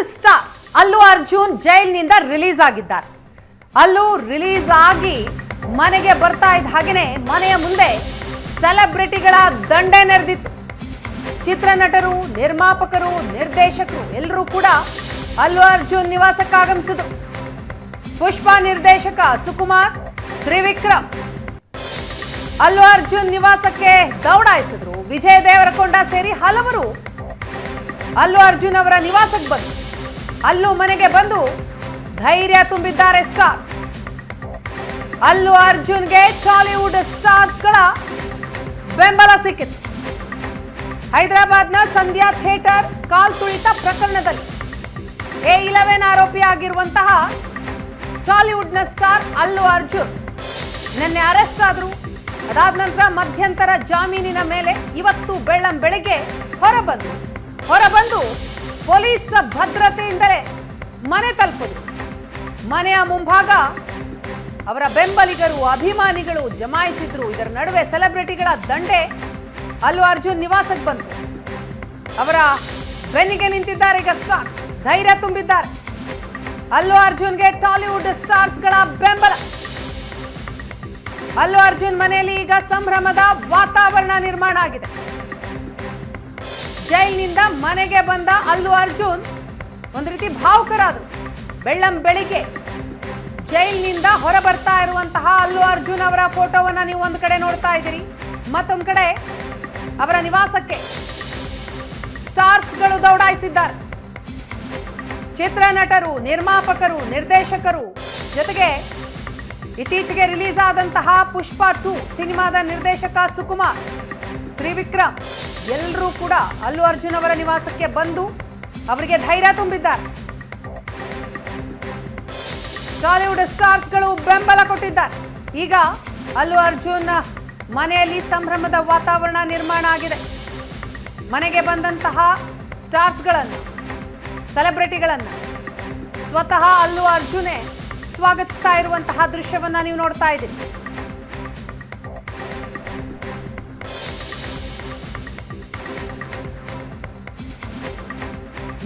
Tollywood star Allu Arjun ಜೈಲಿನಿಂದ release ಆಗಿದ್ದಾರೆ. ಅಲ್ಲು ರಿಲೀಸ್ ಆಗಿ ಮನೆಗೆ ಬರ್ತಾ ಇದ್ದ ಹಾಗೇನೆ ಮನೆಯ ಮುಂದೆ ಸೆಲೆಬ್ರಿಟಿಗಳ ದಂಡೆ ನೆರೆದಿತ್ತು. ಚಿತ್ರನಟರು, ನಿರ್ಮಾಪಕರು, ನಿರ್ದೇಶಕರು ಎಲ್ಲರೂ ಕೂಡ ಅಲ್ಲು ಅರ್ಜುನ್ ನಿವಾಸಕ್ಕೆ ಆಗಮಿಸಿದ್ರು ಪುಷ್ಪ ನಿರ್ದೇಶಕ ಸುಕುಮಾರ್, ತ್ರಿವಿಕ್ರಮ್ ಅಲ್ಲು ಅರ್ಜುನ್ ನಿವಾಸಕ್ಕೆ ದೌಡಾಯಿಸಿದ್ರು. ವಿಜಯ ದೇವರಕೊಂಡ ಸೇರಿ ಹಲವರು ಅಲ್ಲು ಅರ್ಜುನ್ ಅವರ ನಿವಾಸಕ್ಕೆ ಬಂದು ಅಲ್ಲು ಮನೆಗೆ ಬಂದು ಧೈರ್ಯ ತುಂಬಿದ್ದಾರೆ ಸ್ಟಾರ್ಸ್. ಅಲ್ಲೂ ಅರ್ಜುನ್ಗೆ ಟಾಲಿವುಡ್ ಸ್ಟಾರ್ಸ್ಗಳ ಬೆಂಬಲ ಸಿಕ್ಕಿತು. ಹೈದರಾಬಾದ್ನ ಸಂಧ್ಯಾ ಥಿಯೇಟರ್ ಕಾಲ್ ತುಳಿತ ಪ್ರಕರಣದಲ್ಲಿ ಎ ಇಲೆವೆನ್ ಆರೋಪಿ ಆಗಿರುವಂತಹ ಟಾಲಿವುಡ್ನ ಸ್ಟಾರ್ ಅಲ್ಲು ಅರ್ಜುನ್ ನಿನ್ನೆ ಅರೆಸ್ಟ್ ಆದರು. ಅದಾದ ನಂತರ ಮಧ್ಯಂತರ ಜಾಮೀನಿನ ಮೇಲೆ ಇವತ್ತು ಬೆಳ್ಳಂ ಬೆಳಗ್ಗೆ ಹೊರಬಂದು ಹೊರಬಂದು ಪೊಲೀಸ್ ಭದ್ರತೆಯಿಂದಲೇ ಮನೆ ತಲುಪಿದ್ರು ಮನೆಯ ಮುಂಭಾಗ ಅವರ ಬೆಂಬಲಿಗರು, ಅಭಿಮಾನಿಗಳು ಜಮಾಯಿಸಿದ್ರು. ಇದರ ನಡುವೆ ಸೆಲೆಬ್ರಿಟಿಗಳ ದಂಡೆ ಅಲ್ಲು ಅರ್ಜುನ್ ನಿವಾಸಕ್ಕೆ ಬಂತು. ಅವರ ಬೆನ್ನಿಗೆ ನಿಂತಿದ್ದಾರೆ ಈಗ ಸ್ಟಾರ್ಸ್. ಧೈರ್ಯ ತುಂಬಿದ್ದಾರೆ. ಅಲ್ಲು ಅರ್ಜುನ್ಗೆ ಟಾಲಿವುಡ್ ಸ್ಟಾರ್ಸ್ಗಳ ಬೆಂಬಲ. ಅಲ್ಲು ಅರ್ಜುನ್ ಮನೆಯಲ್ಲಿ ಈಗ ಸಂಭ್ರಮದ ವಾತಾವರಣ ನಿರ್ಮಾಣ ಆಗಿದೆ. ಜೈಲಿನಿಂದ ಮನೆಗೆ ಬಂದ ಅಲ್ಲು ಅರ್ಜುನ್, ಒಂದು ರೀತಿ ಭಾವುಕರಾದ್ರು. ಬೆಳ್ಳಂ ಬೆಳಿಗ್ಗೆ ಜೈಲಿನಿಂದ ಹೊರ ಬರ್ತಾ ಇರುವಂತಹ ಅಲ್ಲು ಅರ್ಜುನ್ ಅವರ ಫೋಟೋವನ್ನ ನೀವು ಒಂದು ಕಡೆ ನೋಡ್ತಾ ಇದ್ದೀರಿ. ಮತ್ತೊಂದು ಕಡೆ ಅವರ ನಿವಾಸಕ್ಕೆ ಸ್ಟಾರ್ಸ್ಗಳು ದೌಡಾಯಿಸಿದ್ದಾರೆ. ಚಿತ್ರನಟರು ನಿರ್ಮಾಪಕರು, ನಿರ್ದೇಶಕರು ಜೊತೆಗೆ ಇತ್ತೀಚೆಗೆ ರಿಲೀಸ್ ಆದಂತಹ ಪುಷ್ಪ ಟು ಸಿನಿಮಾದ ನಿರ್ದೇಶಕ ಸುಕುಮಾರ್. ತ್ರಿವಿಕ್ರಮ್. ಎಲ್ಲರೂ ಕೂಡ ಅಲ್ಲು ಅರ್ಜುನ್ ಅವರ ನಿವಾಸಕ್ಕೆ ಬಂದು ಅವರಿಗೆ ಧೈರ್ಯ ತುಂಬಿದ್ದಾರೆ. ಟಾಲಿವುಡ್ ಸ್ಟಾರ್ಸ್ಗಳು ಬೆಂಬಲ ಕೊಟ್ಟಿದ್ದಾರೆ. ಈಗ ಅಲ್ಲು ಅರ್ಜುನ್ ಮನೆಯಲ್ಲಿ ಸಂಭ್ರಮದ ವಾತಾವರಣ ನಿರ್ಮಾಣ ಆಗಿದೆ. ಮನೆಗೆ ಬಂದಂತಹ ಸ್ಟಾರ್ಸ್ಗಳನ್ನು, ಸೆಲೆಬ್ರಿಟಿಗಳನ್ನು ಸ್ವತಃ ಅಲ್ಲು ಅರ್ಜುನೇ ಸ್ವಾಗತಿಸ್ತಾ ಇರುವಂತಹ ದೃಶ್ಯವನ್ನು ನೀವು ನೋಡ್ತಾ ಇದ್ದೀರಿ.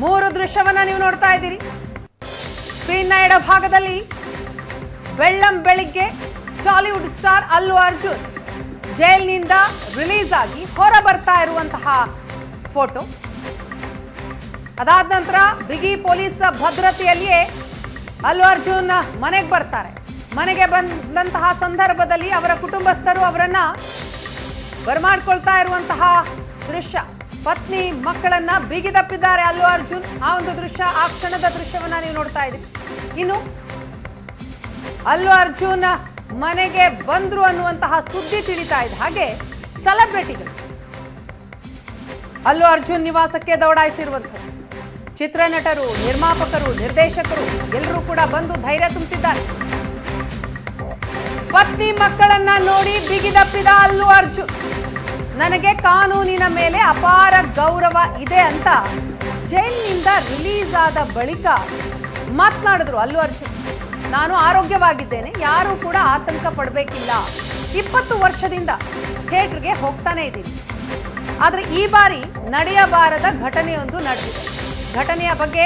ಮೂರು ದೃಶ್ಯವನ್ನ ನೀವು ನೋಡ್ತಾ ಇದ್ದೀರಿ. ಸ್ಕ್ರೀನ್ನ ಎಡಭಾಗದಲ್ಲಿ ಬೆಳ್ಳಂ ಬೆಳಿಗ್ಗೆ Tollywood star Allu Arjun ಜೈಲ್ನಿಂದ release ಆಗಿ ಹೊರ ಬರ್ತಾ ಇರುವಂತಹ ಫೋಟೋ. ಅದಾದ ನಂತರ ಬಿಗಿ ಪೊಲೀಸ್ ಭದ್ರತೆಯಲ್ಲಿಯೇ ಅಲ್ಲು ಅರ್ಜುನ್ ಮನೆಗೆ ಬರ್ತಾರೆ. ಮನೆಗೆ ಬಂದಂತಹ ಸಂದರ್ಭದಲ್ಲಿ ಅವರ ಕುಟುಂಬಸ್ಥರು ಅವರನ್ನ ಬರಮಾಡ್ಕೊಳ್ತಾ ಇರುವಂತಹ ದೃಶ್ಯ. ಪತ್ನಿ ಮಕ್ಕಳನ್ನ ಬಿಗಿದಪ್ಪಿದ್ದಾರೆ ಅಲ್ಲು ಅರ್ಜುನ್. ಆ ಒಂದು ದೃಶ್ಯ, ಆ ಕ್ಷಣದ ದೃಶ್ಯವನ್ನ ನೀವು ನೋಡ್ತಾ ಇದ್ದೀರಿ. ಇನ್ನು ಅಲ್ಲು ಅರ್ಜುನ್ ಮನೆಗೆ ಬಂದ್ರು ಅನ್ನುವಂತಹ ಸುದ್ದಿ ತಿಳಿತಾ ಇದೆ. ಹಾಗೆ ಸೆಲೆಬ್ರಿಟಿಗಳು. ಅಲ್ಲು ಅರ್ಜುನ್ ನಿವಾಸಕ್ಕೆ ದೌಡಾಯಿಸಿರುವಂಥದ್ದು. ಚಿತ್ರನಟರು, ನಿರ್ಮಾಪಕರು, ನಿರ್ದೇಶಕರು ಎಲ್ಲರೂ ಕೂಡ ಬಂದು ಧೈರ್ಯ ತುಂಬುತ್ತಿದ್ದಾರೆ ಪತ್ನಿ ಮಕ್ಕಳನ್ನ ನೋಡಿ ಬಿಗಿದಪ್ಪಿದ ಅಲ್ಲು ಅರ್ಜುನ್. ನನಗೆ ಕಾನೂನಿನ ಮೇಲೆ ಅಪಾರ ಗೌರವ ಇದೆ ಅಂತ ಜೈಲಿನಿಂದ ರಿಲೀಸ್ ಆದ ಬಳಿಕ ಮಾತನಾಡಿದ್ರು ಅಲ್ಲು ಅರ್ಜುನ್. ನಾನು ಆರೋಗ್ಯವಾಗಿದ್ದೇನೆ, ಯಾರೂ ಕೂಡ ಆತಂಕ ಪಡಬೇಕಿಲ್ಲ. ಇಪ್ಪತ್ತು ವರ್ಷದಿಂದ ಥಿಯೇಟರ್ಗೆ ಹೋಗ್ತಾನೆ ಇದ್ದೀನಿ. ಆದರೆ ಈ ಬಾರಿ ನಡೆಯಬಾರದ ಘಟನೆಯೊಂದು ನಡೆದಿದೆ. ಘಟನೆಯ ಬಗ್ಗೆ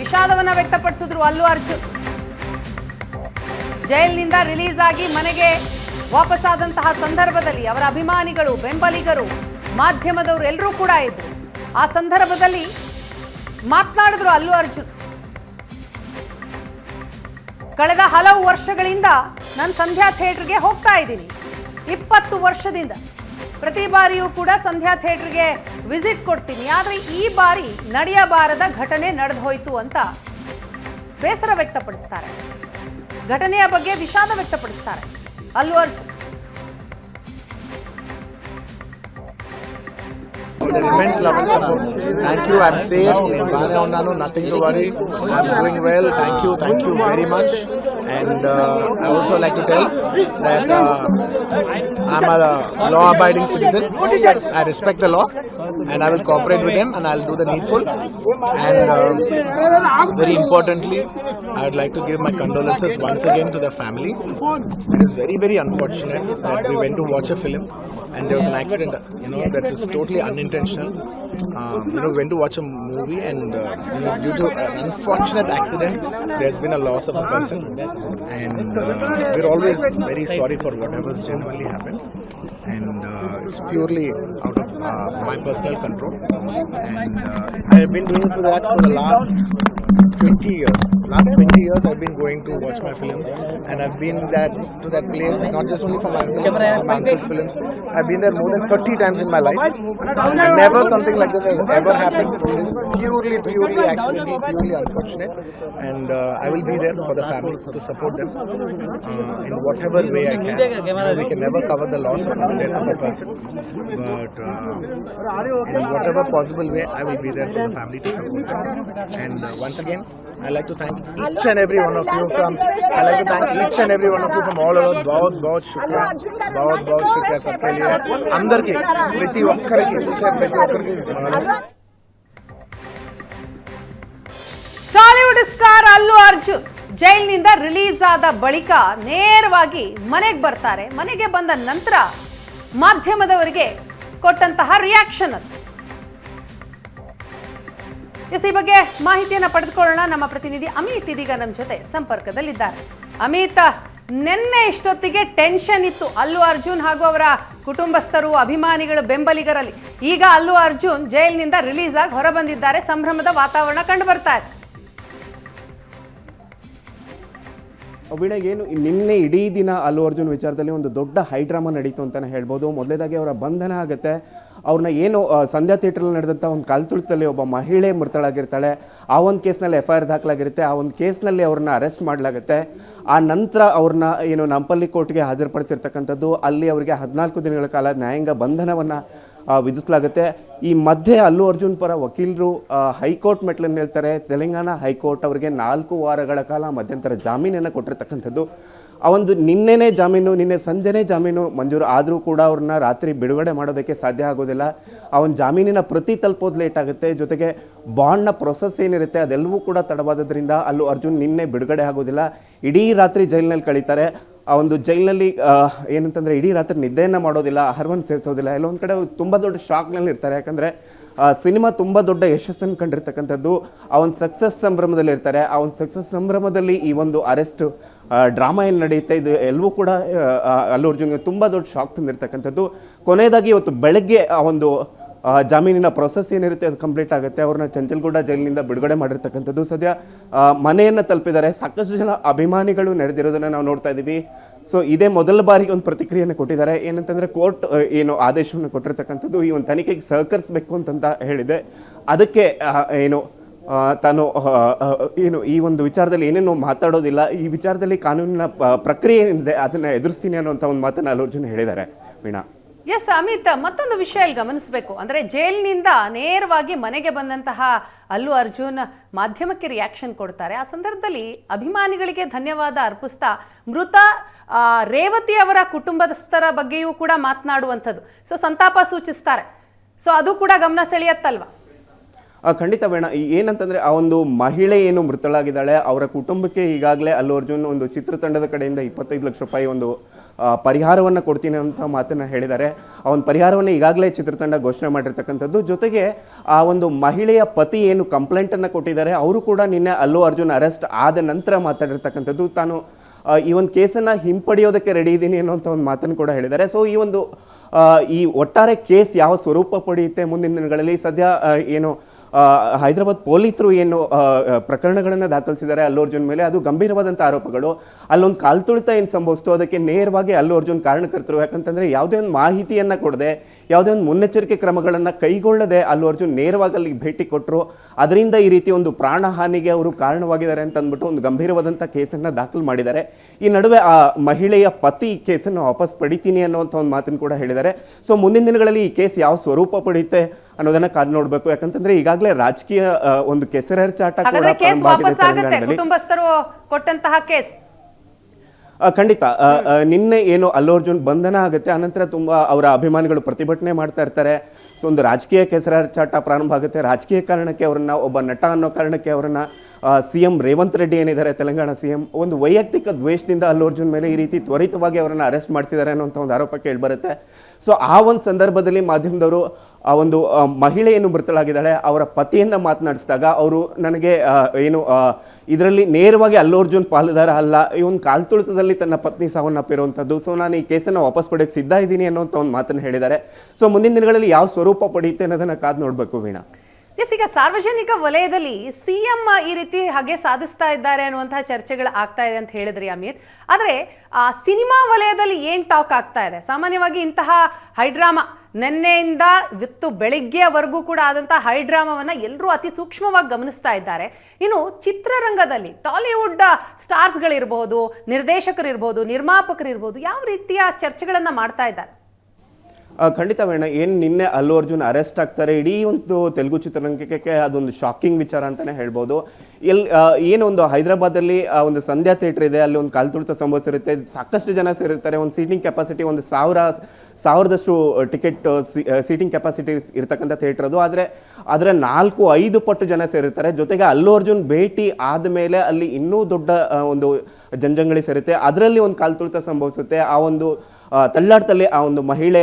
ವಿಷಾದವನ್ನು ವ್ಯಕ್ತಪಡಿಸಿದ್ರು ಅಲ್ಲು ಅರ್ಜುನ್. ಜೈಲಿನಿಂದ ರಿಲೀಸ್ ಆಗಿ ಮನೆಗೆ ವಾಪಸ್ಸಾದಂತಹ ಸಂದರ್ಭದಲ್ಲಿ ಅವರ ಅಭಿಮಾನಿಗಳು, ಬೆಂಬಲಿಗರು, ಮಾಧ್ಯಮದವರು ಎಲ್ಲರೂ ಕೂಡ ಇದ್ರು. ಆ ಸಂದರ್ಭದಲ್ಲಿ ಮಾತನಾಡಿದ್ರು ಅಲ್ಲು ಅರ್ಜುನ್. ಕಳೆದ ಹಲವು ವರ್ಷಗಳಿಂದ ನಾನು ಸಂಧ್ಯಾ ಥಿಯೇಟರ್ಗೆ ಹೋಗ್ತಾ ಇದ್ದೀನಿ. ಇಪ್ಪತ್ತು ವರ್ಷದಿಂದ ಪ್ರತಿ ಬಾರಿಯೂ ಕೂಡ ಸಂಧ್ಯಾ ಥಿಯೇಟರ್ಗೆ ವಿಸಿಟ್ ಕೊಡ್ತೀನಿ. ಆದರೆ ಈ ಬಾರಿ ನಡೆಯಬಾರದ ಘಟನೆ ನಡೆದು ಹೋಯಿತು ಅಂತ ಬೇಸರ ವ್ಯಕ್ತಪಡಿಸ್ತಾರೆ. ಘಟನೆಯ ಬಗ್ಗೆ ವಿಷಾದ ವ್ಯಕ್ತಪಡಿಸ್ತಾರೆ. అల్లు అర్జున్. రిమైన్స్ లవెన్స్ థ్యాంక్ యూ ఐఎమ్ సేఫ్ నేను బాగానే ఉన్నాను. Nothing to worry I'm doing well thank you thank you very much And uh, I also like to tell that uh, I'm a law-abiding citizen. I respect the law, and I will cooperate with them, and I'll do the needful. And um, very importantly, I would like to give my condolences once again to the family. It is very, very unfortunate that we went to watch a film and there was an accident. You know that is totally unintentional. You know, we went to watch a movie and uh, you know, due to an unfortunate accident, there's been a loss of a person, and uh, we're always very sorry for whatever's generally happened. And uh, it's purely out of uh, my personal control, and uh, I've been doing that for the last 20 years. Last 20 years, I've been going to watch my films, and I've been that to that place not just only for my, film, my uncle's films. I've been there more than 30 times in my life. And never something like this has ever happened. It is purely, purely accidental, purely unfortunate, and uh, I will be there for the family to support them uh, in whatever way I can. We can never cover the loss of the death of a person, but uh, in whatever possible way, I will be there for the family to support them. And uh, once again, I like to thank each and every one of you from. I like to thank each and every one of you from all over. बहुत बहुत शुक्रिया बहुत बहुत शुक्रिया सबके लिए అందరికీ ప్రతి ఒక్కరికి చూసే ప్రతి ఒక్కరికి మనసు ಟಾಲಿವುಡ್ ಸ್ಟಾರ್ ಅಲ್ಲು ಅರ್ಜುನ್ ಜೈಲಿನಿಂದ ರಿಲೀಸ್ ಆದ ಬಳಿಕ ನೇರವಾಗಿ ಮನೆಗೆ ಬರ್ತಾರೆ ಮನೆಗೆ ಬಂದ ನಂತರ ಮಾಧ್ಯಮದವರಿಗೆ ಕೊಟ್ಟಂತಹ ರಿಯಾಕ್ಷನ್ ಅದು ಎಸ್, ಈ ಬಗ್ಗೆ ಮಾಹಿತಿಯನ್ನು ಪಡೆದುಕೊಳ್ಳೋಣ. ನಮ್ಮ ಪ್ರತಿನಿಧಿ ಅಮಿತ್ ಇದೀಗ ನಮ್ಮ ಜೊತೆ ಸಂಪರ್ಕದಲ್ಲಿದ್ದಾರೆ. ಅಮಿತ್, ನಿನ್ನೆ ಇಷ್ಟೊತ್ತಿಗೆ ಟೆನ್ಷನ್ ಇತ್ತು. ಅಲ್ಲು ಅರ್ಜುನ್ ಹಾಗೂ ಅವರ ಕುಟುಂಬಸ್ಥರು, ಅಭಿಮಾನಿಗಳು, ಬೆಂಬಲಿಗರಲ್ಲಿ. ಈಗ ಅಲ್ಲು ಅರ್ಜುನ್ ಜೈಲಿನಿಂದ ರಿಲೀಸ್ ಆಗಿ ಹೊರಬಂದಿದ್ದಾರೆ. ಸಂಭ್ರಮದ ವಾತಾವರಣ ಕಂಡು ಬರ್ತಾ ಇದೆ. ಏನು ನಿನ್ನೆ ಇಡೀ ದಿನ ಅಲ್ಲು ಅರ್ಜುನ್ ವಿಚಾರದಲ್ಲಿ ಒಂದು ದೊಡ್ಡ ಹೈಡ್ರಾಮಾ ನಡೀತು ಅಂತಲೇ ಹೇಳ್ಬೋದು. ಮೊದಲೇದಾಗಿ ಅವರ ಬಂಧನ ಆಗುತ್ತೆ. ಅವ್ರನ್ನ ಏನು ಸಂಧ್ಯಾ ಥಿಯೇಟ್ರಲ್ಲಿ ನಡೆದಂಥ ಒಂದು ಕಾಲ್ತುಳಿತದಲ್ಲಿ ಒಬ್ಬ ಮಹಿಳೆ ಮೃತಳಾಗಿರ್ತಾಳೆ. ಆ ಒಂದು ಕೇಸ್ನಲ್ಲಿ ಎಫ್ ಐ ಆರ್ ದಾಖಲಾಗಿರುತ್ತೆ. ಆ ಒಂದು ಕೇಸ್ನಲ್ಲಿ ಅವ್ರನ್ನ ಅರೆಸ್ಟ್ ಮಾಡಲಾಗುತ್ತೆ. ಆ ನಂತರ ಅವ್ರನ್ನ, ಏನು, ನಂಪಲ್ಲಿ ಕೋರ್ಟ್ಗೆ ಹಾಜರುಪಡಿಸಿರ್ತಕ್ಕಂಥದ್ದು, ಅಲ್ಲಿ ಅವರಿಗೆ ಹದಿನಾಲ್ಕು ದಿನಗಳ ಕಾಲ ನ್ಯಾಯಾಂಗ ಬಂಧನವನ್ನು ವಿಧಿಸಲಾಗುತ್ತೆ. ಈ ಮಧ್ಯೆ ಅಲ್ಲು ಅರ್ಜುನ್ ಪರ ವಕೀಲರು ಹೈಕೋರ್ಟ್ ಮೆಟ್ಲನ್ನು ಹೇಳ್ತಾರೆ, ತೆಲಂಗಾಣ ಹೈಕೋರ್ಟ್ ಅವರಿಗೆ ನಾಲ್ಕು ವಾರಗಳ ಕಾಲ ಮಧ್ಯಂತರ ಜಾಮೀನನ್ನು ಕೊಟ್ಟಿರ್ತಕ್ಕಂಥದ್ದು. ಆ ಒಂದು ನಿನ್ನೆನೇ ಜಾಮೀನು, ನಿನ್ನೆ ಸಂಜೆನೇ ಜಾಮೀನು ಮಂಜೂರು. ಆದರೂ ಕೂಡ ಅವ್ರನ್ನ ರಾತ್ರಿ ಬಿಡುಗಡೆ ಮಾಡೋದಕ್ಕೆ ಸಾಧ್ಯ ಆಗೋದಿಲ್ಲ. ಒಂದು ಜಾಮೀನಿನ ಪ್ರತಿ ತಲುಪೋದು ಲೇಟ್ ಆಗುತ್ತೆ. ಜೊತೆಗೆ ಬಾಂಡ್ನ ಪ್ರೊಸೆಸ್ ಏನಿರುತ್ತೆ ಅದೆಲ್ಲವೂ ಕೂಡ ತಡವಾದದ್ರಿಂದ ಅಲ್ಲೂ ಅರ್ಜುನ್ ನಿನ್ನೆ ಬಿಡುಗಡೆ ಆಗೋದಿಲ್ಲ. ಇಡೀ ರಾತ್ರಿ ಜೈಲಿನಲ್ಲಿ ಕಳೀತಾರೆ. ಆ ಒಂದು ಜೈಲಿನಲ್ಲಿ ಏನಂತಂದರೆ ಇಡೀ ರಾತ್ರಿ ನಿದ್ದೆಯನ್ನು ಮಾಡೋದಿಲ್ಲ ಆಹಾರವನ್ನು ಸೇವಿಸೋದಿಲ್ಲ ಎಲ್ಲ ಒಂದು ಕಡೆ ತುಂಬ ದೊಡ್ಡ ಶಾಕ್ನಲ್ಲಿ ಇರ್ತಾರೆ ಯಾಕಂದರೆ ಸಿನಿಮಾ ತುಂಬ ದೊಡ್ಡ ಯಶಸ್ಸನ್ನು ಕಂಡಿರ್ತಕ್ಕಂಥದ್ದು. ಆ ಒಂದು ಸಕ್ಸಸ್ ಸಂಭ್ರಮದಲ್ಲಿ ಇರ್ತಾರೆ. ಆ ಒಂದು ಸಕ್ಸಸ್ ಸಂಭ್ರಮದಲ್ಲಿ ಈ ಒಂದು ಅರೆಸ್ಟ್ ಡ್ರಾಮಾ ಏನು ನಡೆಯುತ್ತೆ, ಇದು ಎಲ್ಲವೂ ಕೂಡ ಅಲ್ಲಿ ಅರ್ಜುನ್ಗೆ ತುಂಬ ದೊಡ್ಡ ಶಾಕ್ ತಂದಿರ್ತಕ್ಕಂಥದ್ದು. ಕೊನೆಯದಾಗಿ ಇವತ್ತು ಬೆಳಗ್ಗೆ ಆ ಒಂದು ಜಾಮೀನಿನ ಪ್ರೊಸೆಸ್ ಏನಿರುತ್ತೆ, ಅದು ಕಂಪ್ಲೀಟ್ ಆಗುತ್ತೆ. ಅವ್ರನ್ನ ಚಂಚಲ್ಗೂಡ ಜೈಲಿನಿಂದ ಬಿಡುಗಡೆ ಮಾಡಿರ್ತಕ್ಕಂಥದ್ದು ಸದ್ಯ. ಮನೆಯನ್ನು ತಲುಪಿದ್ದಾರೆ. ಸಾಕಷ್ಟು ಜನ ಅಭಿಮಾನಿಗಳು ನಡೆದಿರೋದನ್ನು ನಾವು ನೋಡ್ತಾ ಇದ್ದೀವಿ. ಸೊ ಇದೇ ಮೊದಲ ಬಾರಿಗೆ ಒಂದು ಪ್ರತಿಕ್ರಿಯೆಯನ್ನು ಕೊಟ್ಟಿದ್ದಾರೆ. ಏನಂತಂದರೆ ಕೋರ್ಟ್ ಏನು ಆದೇಶವನ್ನು ಕೊಟ್ಟಿರ್ತಕ್ಕಂಥದ್ದು ಈ ಒಂದು ತನಿಖೆಗೆ ಸಹಕರಿಸಬೇಕು ಅಂತಂತ ಹೇಳಿದೆ. ಅದಕ್ಕೆ ಏನು ತಾನು ಏನು, ಈ ಒಂದು ವಿಚಾರದಲ್ಲಿ ಏನೇನೋ ಮಾತಾಡೋದಿಲ್ಲ. ಈ ವಿಚಾರದಲ್ಲಿ ಕಾನೂನಿನ ಪ್ರಕ್ರಿಯೆ ಏನಿದೆ ಅದನ್ನು ಎದುರಿಸ್ತೀನಿ ಅನ್ನೋಂಥ ಒಂದು ಮಾತನ್ನು ಅರ್ಜುನ್ ಹೇಳಿದ್ದಾರೆ. ವೀಣಾ. ಎಸ್ ಅಮಿತ್ ಮತ್ತೊಂದು ವಿಷಯ ಇಲ್ಲಿ ಗಮನಿಸಬೇಕು. ಅಂದರೆ ಜೈಲಿನಿಂದ ನೇರವಾಗಿ ಮನೆಗೆ ಬಂದಂತಹ ಅಲ್ಲು ಅರ್ಜುನ್ ಮಾಧ್ಯಮಕ್ಕೆ ರಿಯಾಕ್ಷನ್ ಕೊಡ್ತಾರೆ. ಆ ಸಂದರ್ಭದಲ್ಲಿ ಅಭಿಮಾನಿಗಳಿಗೆ ಧನ್ಯವಾದ ಅರ್ಪಿಸ್ತಾ ಮೃತ ರೇವತಿ ಅವರ ಕುಟುಂಬಸ್ಥರ ಬಗ್ಗೆಯೂ ಕೂಡ ಮಾತನಾಡುವಂಥದ್ದು. ಸೊ ಸಂತಾಪ ಸೂಚಿಸ್ತಾರೆ. ಸೊ ಅದು ಕೂಡ ಗಮನ ಸೆಳೆಯತ್ತಲ್ವ? ಖಂಡಿತ ವೇಣ. ಏನಂತಂದರೆ ಆ ಒಂದು ಮಹಿಳೆ ಏನು ಮೃತಳಾಗಿದ್ದಾಳೆ, ಅವರ ಕುಟುಂಬಕ್ಕೆ ಈಗಾಗಲೇ ಅಲ್ಲು ಅರ್ಜುನ್ ಒಂದು ಚಿತ್ರತಂಡದ ಕಡೆಯಿಂದ ಇಪ್ಪತ್ತೈದು ಲಕ್ಷ ರೂಪಾಯಿ ಒಂದು ಪರಿಹಾರವನ್ನು ಕೊಡ್ತೀನಿ ಅಂತ ಮಾತನ್ನು ಹೇಳಿದ್ದಾರೆ. ಆ ಒಂದು ಪರಿಹಾರವನ್ನು ಈಗಾಗಲೇ ಚಿತ್ರತಂಡ ಘೋಷಣೆ ಮಾಡಿರ್ತಕ್ಕಂಥದ್ದು. ಜೊತೆಗೆ ಆ ಒಂದು ಮಹಿಳೆಯ ಪತಿ ಏನು ಕಂಪ್ಲೇಂಟನ್ನು ಕೊಟ್ಟಿದ್ದಾರೆ, ಅವರು ಕೂಡ ನಿನ್ನೆ ಅಲ್ಲು ಅರ್ಜುನ್ ಅರೆಸ್ಟ್ ಆದ ನಂತರ ಮಾತಾಡಿರ್ತಕ್ಕಂಥದ್ದು. ತಾನು ಈ ಒಂದು ಕೇಸನ್ನು ಹಿಂಪಡೆಯೋದಕ್ಕೆ ರೆಡಿ ಇದ್ದೀನಿ ಅನ್ನೋಂಥ ಒಂದು ಮಾತನ್ನು ಕೂಡ ಹೇಳಿದ್ದಾರೆ. ಸೊ ಈ ಒಂದು ಈ ಒಟ್ಟಾರೆ ಕೇಸ್ ಯಾವ ಸ್ವರೂಪ ಪಡೆಯುತ್ತೆ ಮುಂದಿನ ದಿನಗಳಲ್ಲಿ? ಸದ್ಯ ಏನು ಹೈದರಾಬಾದ್ ಪೊಲೀಸರು ಏನು ಪ್ರಕರಣಗಳನ್ನು ದಾಖಲಿಸಿದ್ದಾರೆ ಅಲ್ಲು ಅರ್ಜುನ್ ಮೇಲೆ, ಅದು ಗಂಭೀರವಾದಂಥ ಆರೋಪಗಳು. ಅಲ್ಲೊಂದು ಕಾಲ್ತುಳಿತ ಏನು ಸಂಭವಿಸ್ತು, ಅದಕ್ಕೆ ನೇರವಾಗಿ ಅಲ್ಲು ಅರ್ಜುನ್ ಕಾರಣಕರ್ತರು. ಯಾಕಂತಂದರೆ ಯಾವುದೇ ಒಂದು ಮಾಹಿತಿಯನ್ನು ಕೊಡದೆ, ಯಾವುದೇ ಒಂದು ಮುನ್ನೆಚ್ಚರಿಕೆ ಕ್ರಮಗಳನ್ನು ಕೈಗೊಳ್ಳದೆ ಅಲ್ಲು ಅರ್ಜುನ್ ನೇರವಾಗಿ ಅಲ್ಲಿಗೆ ಭೇಟಿ ಕೊಟ್ಟರು ಅದರಿಂದ ಈ ರೀತಿ ಒಂದು ಪ್ರಾಣಹಾನಿಗೆ ಅವರು ಕಾರಣವಾಗಿದ್ದಾರೆ ಅಂತ ಅಂದ್ಬಿಟ್ಟು ಒಂದು ಗಂಭೀರವಾದಂಥ ಕೇಸನ್ನು ದಾಖಲು ಮಾಡಿದ್ದಾರೆ. ಈ ನಡುವೆ ಆ ಮಹಿಳೆಯ ಪತಿ ಈ ಕೇಸನ್ನು ವಾಪಸ್ ಪಡಿತೀನಿ ಅನ್ನುವಂಥ ಒಂದು ಮಾತನ್ನು ಕೂಡ ಹೇಳಿದ್ದಾರೆ. ಸೊ ಮುಂದಿನ ದಿನಗಳಲ್ಲಿ ಈ ಕೇಸ್ ಯಾವ ಸ್ವರೂಪ ಪಡೆಯುತ್ತೆ? ಅನ್ನೋದನ್ನ ಕಾದು ನೋಡಬೇಕು. ಯಾಕಂತಂದ್ರೆ ಈಗಾಗಲೇ ರಾಜಕೀಯ ಒಂದು ಕೆಸರೆರಚಾಟ ಕೂಡ ಹಾಗಾದ್ರೆ ಕೇಸ್ ಪ್ರಾರಂಭ ಆಗುತ್ತೆ. ತೆಲಂಗಾಣದಲ್ಲಿ. ಕುಟುಂಬಸ್ಥರು ಕೊಟ್ಟಂತಹ ಕೇಸ್. ಖಂಡಿತ. ನಿನ್ನೆ ಏನು ಅಲ್ಲು ಅರ್ಜುನ್ ಬಂಧನ ಆಗುತ್ತೆ ಅನಂತರ ತುಂಬಾ ಅವರ ಅಭಿಮಾನಿಗಳು ಪ್ರತಿಭಟನೆ ಮಾಡ್ತಾ ಇರ್ತಾರೆ. ಸೊ ಒಂದು ರಾಜಕೀಯ ಕೆಸರಾಚಾಟ ಪ್ರಾರಂಭ ಆಗುತ್ತೆ. ರಾಜಕೀಯ ಕಾರಣಕ್ಕೆ ಅವರನ್ನ ಒಬ್ಬ ನಟ ಅನ್ನೋ ಕಾರಣಕ್ಕೆ ಅವರನ್ನ ಸಿ ಎಂ ರೇವಂತ್ ರೆಡ್ಡಿ ಏನಿದ್ದಾರೆ ತೆಲಂಗಾಣ ಸಿ ಎಂ ಒಂದು ವೈಯಕ್ತಿಕ ದ್ವೇಷದಿಂದ ಅಲ್ಲು ಅರ್ಜುನ್ ಮೇಲೆ ಈ ರೀತಿ ತ್ವರಿತವಾಗಿ ಅವರನ್ನ ಅರೆಸ್ಟ್ ಮಾಡ್ತಿದ್ದಾರೆ ಅನ್ನೋಂಥ ಒಂದು ಆರೋಪ ಕೇಳಿಬರುತ್ತೆ ಸೊ ಆ ಒಂದು ಸಂದರ್ಭದಲ್ಲಿ ಮಾಧ್ಯಮದವರು, ಆ ಒಂದು ಮಹಿಳೆಯನ್ನು ಮೃತಳಾಗಿದ್ದಾಳೆ. ಅವರ ಪತಿಯನ್ನು ಮಾತನಾಡಿಸಿದಾಗ ಅವರು ನನಗೆ ಏನು ಇದರಲ್ಲಿ ನೇರವಾಗಿ ಅಲ್ಲೋರ್ಜುನ್ ಪಾಲುದಾರ ಅಲ್ಲ ಈ ಒಂದು ಕಾಲ್ತುಳಿತದಲ್ಲಿ ತನ್ನ ಪತ್ನಿ ಸಾವನ್ನಪ್ಪಿರುವಂಥದ್ದು ಸೊ ನಾನು ಈ ಕೇಸನ್ನು ವಾಪಸ್ ಪಡೆಯೋಕ್ಕೆ ಸಿದ್ಧ ಇದ್ದೀನಿ ಅನ್ನೋಂಥ ಒಂದು ಮಾತನ್ನು ಹೇಳಿದ್ದಾರೆ. ಸೊ ಮುಂದಿನ ದಿನಗಳಲ್ಲಿ ಯಾವ ಸ್ವರೂಪ ಪಡೆಯುತ್ತೆ ಅನ್ನೋದನ್ನು ಕಾದು ನೋಡಬೇಕು ವೀಣಾ. ಎಸ್, ಈಗ ಸಾರ್ವಜನಿಕ ವಲಯದಲ್ಲಿ ಸಿಎಂ ಈ ರೀತಿ ಹಾಗೆ ಸಾಧಿಸ್ತಾ ಇದ್ದಾರೆ ಅನ್ನುವಂತಹ ಚರ್ಚೆಗಳು ಆಗ್ತಾ ಇದೆ ಅಂತ ಹೇಳಿದ್ರಿ ಅಮಿತ್. ಆದರೆ, ಆ, ಸಿನಿಮಾ ವಲಯದಲ್ಲಿ ಏನು ಟಾಕ್ ಆಗ್ತಾ ಇದೆ? ಸಾಮಾನ್ಯವಾಗಿ ಇಂತಹ ಹೈಡ್ರಾಮಾ, ನಿನ್ನೆಯಿಂದ ವಿತ್ತು ಬೆಳಿಗ್ಗೆವರೆಗೂ ಕೂಡ ಆದಂತಹ ಹೈಡ್ರಾಮಾವನ್ನ ಎಲ್ಲರೂ ಅತಿ ಸೂಕ್ಷ್ಮವಾಗಿ ಗಮನಿಸ್ತಾ ಇದ್ದಾರೆ. ಇನ್ನು ಚಿತ್ರರಂಗದಲ್ಲಿ ಟಾಲಿವುಡ್ ಸ್ಟಾರ್ಸ್ಗಳಿರ್ಬೋದು, ನಿರ್ದೇಶಕರಿರ್ಬೋದು, ನಿರ್ಮಾಪಕರಿರ್ಬೋದು, ಯಾವ ರೀತಿಯ ಚರ್ಚೆಗಳನ್ನು ಮಾಡ್ತಾ ಇದ್ದಾರೆ? ಖಂಡಿತ ವೇಣ, ಏನು ನಿನ್ನೆ ಅಲ್ಲು ಅರ್ಜುನ್ ಅರೆಸ್ಟ್ ಆಗ್ತಾರೆ, ಇಡೀ ಒಂದು ತೆಲುಗು ಚಿತ್ರರಂಗಕ್ಕೆ ಅದೊಂದು ಶಾಕಿಂಗ್ ವಿಚಾರ ಅಂತಲೇ ಹೇಳ್ಬೋದು. ಎಲ್ಲಿ ಏನೊಂದು ಹೈದರಾಬಾದಲ್ಲಿ ಒಂದು ಸಂಧ್ಯಾ ಥಿಯೇಟರ್ ಇದೆ, ಅಲ್ಲಿ ಒಂದು ಕಾಲ್ತುಳಿತ ಸಂಭವಿಸಿರುತ್ತೆ, ಸಾಕಷ್ಟು ಜನ ಸೇರಿರ್ತಾರೆ, ಒಂದು ಸೀಟಿಂಗ್ ಕೆಪಾಸಿಟಿ ಒಂದು ಸಾವಿರ, ಸಾವಿರದಷ್ಟು ಟಿಕೆಟ್ ಸೀಟಿಂಗ್ ಕೆಪಾಸಿಟಿ ಇರ್ತಕ್ಕಂಥ ಥಿಯೇಟರ್ ಅದು. ಆದರೆ ಅದರ ನಾಲ್ಕು, ಐದು ಪಟ್ಟು ಜನ ಸೇರಿರ್ತಾರೆ. ಜೊತೆಗೆ ಅಲ್ಲು ಅರ್ಜುನ್ ಭೇಟಿ ಆದಮೇಲೆ ಅಲ್ಲಿ ಇನ್ನೂ ದೊಡ್ಡ ಒಂದು ಜಂಜಂಗಳಿ ಸೇರುತ್ತೆ. ಅದರಲ್ಲಿ ಒಂದು ಕಾಲ್ತುಳಿತ ಸಂಭವಿಸುತ್ತೆ. ಆ ಒಂದು ತಳ್ಳಾಟದಲ್ಲಿ ಆ ಒಂದು ಮಹಿಳೆ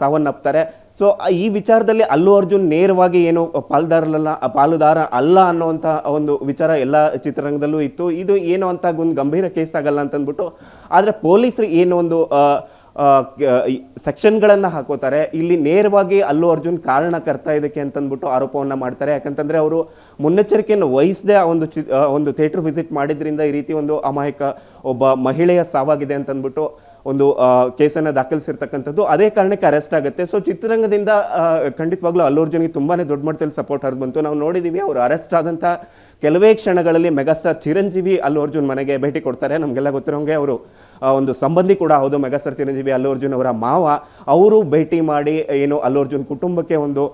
ಸಾವನ್ನಪ್ತಾರೆ ಸೊ ಈ ವಿಚಾರದಲ್ಲಿ ಅಲ್ಲು ಅರ್ಜುನ್ ನೇರವಾಗಿ ಏನು ಪಾಲುದಾರಲ್ಲ ಪಾಲುದಾರ ಅಲ್ಲ ಅನ್ನೋವಂಥ ಒಂದು ವಿಚಾರ ಎಲ್ಲ ಚಿತ್ರರಂಗದಲ್ಲೂ ಇತ್ತು. ಇದು ಏನು ಅಂತ ಒಂದು ಗಂಭೀರ ಕೇಸ್ ಆಗಲ್ಲ ಅಂತಂದ್ಬಿಟ್ಟು, ಆದರೆ ಪೊಲೀಸರು ಏನು ಒಂದು ಸೆಕ್ಷನ್ಗಳನ್ನು ಹಾಕೋತಾರೆ. ಇಲ್ಲಿ ನೇರವಾಗಿ ಅಲ್ಲು ಅರ್ಜುನ್ ಕಾರಣಕರ್ತ ಇದಕ್ಕೆ ಅಂತಂದ್ಬಿಟ್ಟು ಆರೋಪವನ್ನು ಮಾಡ್ತಾರೆ. ಯಾಕಂತಂದರೆ ಅವರು ಮುನ್ನೆಚ್ಚರಿಕೆಯನ್ನು ವಹಿಸದೆ ಒಂದು ಚಿ ಒಂದು ಥಿಯೇಟ್ರ್ ವಿಸಿಟ್ ಮಾಡಿದ್ರಿಂದ ಈ ರೀತಿ ಒಂದು ಅಮಾಯಕ ಒಬ್ಬ ಮಹಿಳೆಯ ಸಾವಾಗಿದೆ ಅಂತಂದ್ಬಿಟ್ಟು ಒಂದು ಕೇಸನ್ನು ದಾಖಲಿಸಿರ್ತಕ್ಕಂಥದ್ದು ಅದೇ ಕಾರಣಕ್ಕೆ ಅರೆಸ್ಟ್ ಆಗುತ್ತೆ. ಸೊ ಚಿತ್ರರಂಗದಿಂದ ಖಂಡಿತವಾಗ್ಲೂ ಅಲ್ಲು ಜನಿಗೆ ತುಂಬಾನೇ ದೊಡ್ಡ ಮಟ್ಟದಲ್ಲಿ ಸಪೋರ್ಟ್ ಹರಿದು ಬಂತು. ನಾವು ನೋಡಿದ್ದೀವಿ ಅವರು ಅರೆಸ್ಟ್ ಆದಂಥ ಕೆಲವೇ ಕ್ಷಣಗಳಲ್ಲಿ ಮೆಗಾಸ್ಟಾರ್ ಚಿರಂಜೀವಿ ಅಲ್ಲು ಅರ್ಜುನ್ ಮನೆಗೆ ಭೇಟಿ ಕೊಡ್ತಾರೆ. ನಮಗೆಲ್ಲ ಗೊತ್ತಿರೋಂಗೆ ಅವರು ಒಂದು ಸಂಬಂಧಿ ಕೂಡ ಹೌದು ಮೆಗಾಸ್ಟಾರ್ ಚಿರಂಜೀವಿ ಅಲ್ಲು ಅರ್ಜುನ್ ಅವರ ಮಾವ. ಅವರು ಭೇಟಿ ಮಾಡಿ, ಏನು ಅಲ್ಲು ಅರ್ಜುನ್ ಕುಟುಂಬಕ್ಕೆ ಒಂದು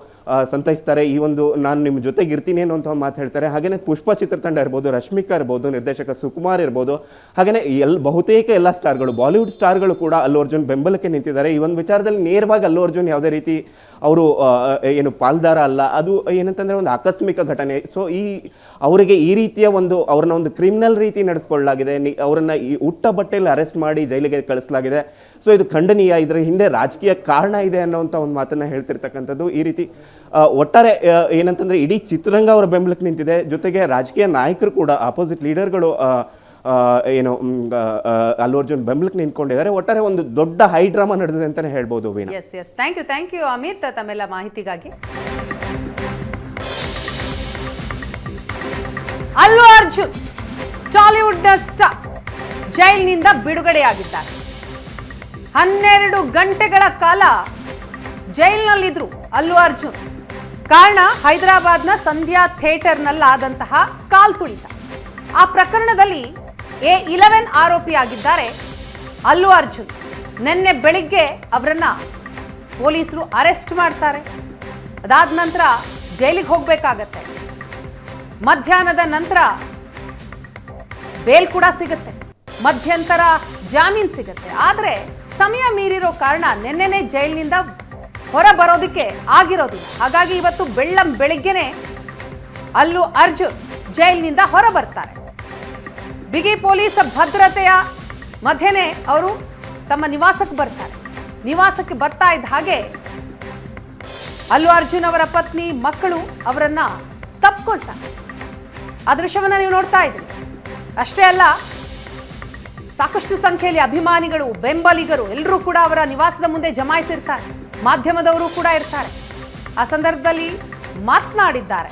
ಸಂತೈಸ್ತಾರೆ. ಈ ಒಂದು ನಾನು ನಿಮ್ಮ ಜೊತೆಗೆ ಇರ್ತೀನಿ ಒಂದು ಮಾತು ಹೇಳ್ತಾರೆ. ಹಾಗೆಯೇ ಪುಷ್ಪ ಚಿತ್ರತಂಡ ಇರ್ಬೋದು, ರಶ್ಮಿಕಾ ಇರ್ಬೋದು, ನಿರ್ದೇಶಕ ಸುಕುಮಾರ್ ಇರ್ಬೋದು ಹಾಗೆಯೇ ಎಲ್ ಬಹುತೇಕ ಎಲ್ಲ ಸ್ಟಾರ್ಗಳು, ಬಾಲಿವುಡ್ ಸ್ಟಾರ್ಗಳು ಕೂಡ ಅಲ್ಲು ಅರ್ಜುನ್ ಬೆಂಬಲಕ್ಕೆ ನಿಂತಿದ್ದಾರೆ. ಈ ಒಂದು ವಿಚಾರದಲ್ಲಿ ನೇರವಾಗಿ ಅಲ್ಲು ಅರ್ಜುನ್ ಯಾವುದೇ ರೀತಿ ಅವರು ಏನು ಪಾಲ್ದಾರ ಅಲ್ಲ, ಅದು ಏನಂತಂದರೆ ಒಂದು ಆಕಸ್ಮಿಕ ಘಟನೆ. ಸೊ ಈ, ಅವರಿಗೆ ಈ ರೀತಿಯ ಒಂದು, ಅವ್ರನ್ನ ಒಂದು ಕ್ರಿಮಿನಲ್ ರೀತಿ ನಡೆಸ್ಕೊಳ್ಳಲಾಗಿದೆ. ಅವರನ್ನ ಈ ಉಟ್ಟ ಬಟ್ಟೆಯಲ್ಲಿ ಅರೆಸ್ಟ್ ಮಾಡಿ ಜೈಲಿಗೆ ಕಳಿಸಲಾಗಿದೆ. ಸೊ ಇದು ಖಂಡನೀಯ. ಇದರ ಹಿಂದೆ ರಾಜಕೀಯ ಕಾರಣ ಇದೆ ಅನ್ನೋಂಥ ಒಂದು ಮಾತನ್ನು ಹೇಳ್ತಿರ್ತಕ್ಕಂಥದ್ದು ಈ ರೀತಿ. ಒಟ್ಟಾರೆ ಏನಂತಂದ್ರೆ ಇಡೀ ಚಿತ್ರರಂಗ ಅವರ ಬೆಂಬಲಕ್ಕೆ ನಿಂತಿದೆ. ಜೊತೆಗೆ ರಾಜಕೀಯ ನಾಯಕರು ಕೂಡ ಆಪೋಸಿಟ್ ಲೀಡರ್ಗಳು ಏನು ಅಲ್ಲು ಅರ್ಜುನ್ ಬೆಂಬಲಕ್ಕೆ ನಿಂತ್ಕೊಂಡಿದ್ದಾರೆ. ಒಟ್ಟಾರೆ ಒಂದು ದೊಡ್ಡ ಹೈ ಡ್ರಾಮಾ ನಡೆದಿದೆ ಅಂತಲೇ ಹೇಳ್ಬೋದು Veena. Yes yes thank you thank you Amit ತಮ್ಮೆಲ್ಲ ಮಾಹಿತಿಗಾಗಿ. ಅಲ್ಲು ಅರ್ಜುನ್, ಟಾಲಿವುಡ್ನ ಸ್ಟಾರ್, ಜೈಲಿನಿಂದ ಬಿಡುಗಡೆಯಾಗಿದ್ದಾರೆ. ಹನ್ನೆರಡು ಗಂಟೆಗಳ ಕಾಲ ಜೈಲಿನಲ್ಲಿದ್ರು ಅಲ್ಲು ಅರ್ಜುನ್. ಕಾರಣ, ಹೈದರಾಬಾದ್ನ ಸಂಧ್ಯಾ ಥಿಯೇಟರ್ನಲ್ಲಾದಂತಹ ಕಾಲ್ತುಳಿತ ಆ ಪ್ರಕರಣದಲ್ಲಿ ಎ ಇಲೆವೆನ್ ಆರೋಪಿಯಾಗಿದ್ದಾರೆ ಅಲ್ಲು ಅರ್ಜುನ್ ನಿನ್ನೆ ಬೆಳಿಗ್ಗೆ ಅವರನ್ನ ಪೊಲೀಸರು ಅರೆಸ್ಟ್ ಮಾಡ್ತಾರೆ. ಅದಾದ ನಂತರ ಜೈಲಿಗೆ ಹೋಗಬೇಕಾಗತ್ತೆ. ಮಧ್ಯಾಹ್ನದ ನಂತರ ಬೇಲ್ ಕೂಡ ಸಿಗುತ್ತೆ. ಮಧ್ಯಂತರ ಜಾಮೀನ್ ಸಿಗುತ್ತೆ. ಆದರೆ ಸಮಯ ಮೀರಿರೋ ಕಾರಣ ನಿನ್ನೆನೆ ಜೈಲಿನಿಂದ ಹೊರ ಬರೋದಕ್ಕೆ ಆಗಿರೋದಿಲ್ಲ. ಹಾಗಾಗಿ ಇವತ್ತು ಬೆಳ್ಳಂ ಬೆಳಿಗ್ಗೆನೆ ಅಲ್ಲು ಅರ್ಜುನ್ ಜೈಲಿನಿಂದ ಹೊರ ಬರ್ತಾರೆ. ಬಿಗಿ ಪೊಲೀಸ್ ಭದ್ರತೆಯ ಮಧ್ಯೆ ಅವರು ತಮ್ಮ ನಿವಾಸಕ್ಕೆ ಬರ್ತಾರೆ. ನಿವಾಸಕ್ಕೆ ಬರ್ತಾ ಇದ್ದ ಹಾಗೆ ಅಲ್ಲು ಅರ್ಜುನ್ ಅವರ ಪತ್ನಿ, ಮಕ್ಕಳು ಅವರನ್ನ ತಪ್ಕೊಳ್ತಾರೆ. ಆ ದೃಶ್ಯವನ್ನ ನೀವು ನೋಡ್ತಾ ಇದ್ದೀರಿ ಅಷ್ಟೇ ಅಲ್ಲ, ಸಾಕಷ್ಟು ಸಂಖ್ಯೆಯಲ್ಲಿ ಅಭಿಮಾನಿಗಳು, ಬೆಂಬಲಿಗರು ಎಲ್ಲರೂ ಕೂಡ ಅವರ ನಿವಾಸದ ಮುಂದೆ ಜಮಾಯಿಸಿರ್ತಾರೆ. ಮಾಧ್ಯಮದವರು ಕೂಡ ಇರ್ತಾರೆ. ಆ ಸಂದರ್ಭದಲ್ಲಿ ಮಾತನಾಡಿದ್ದಾರೆ.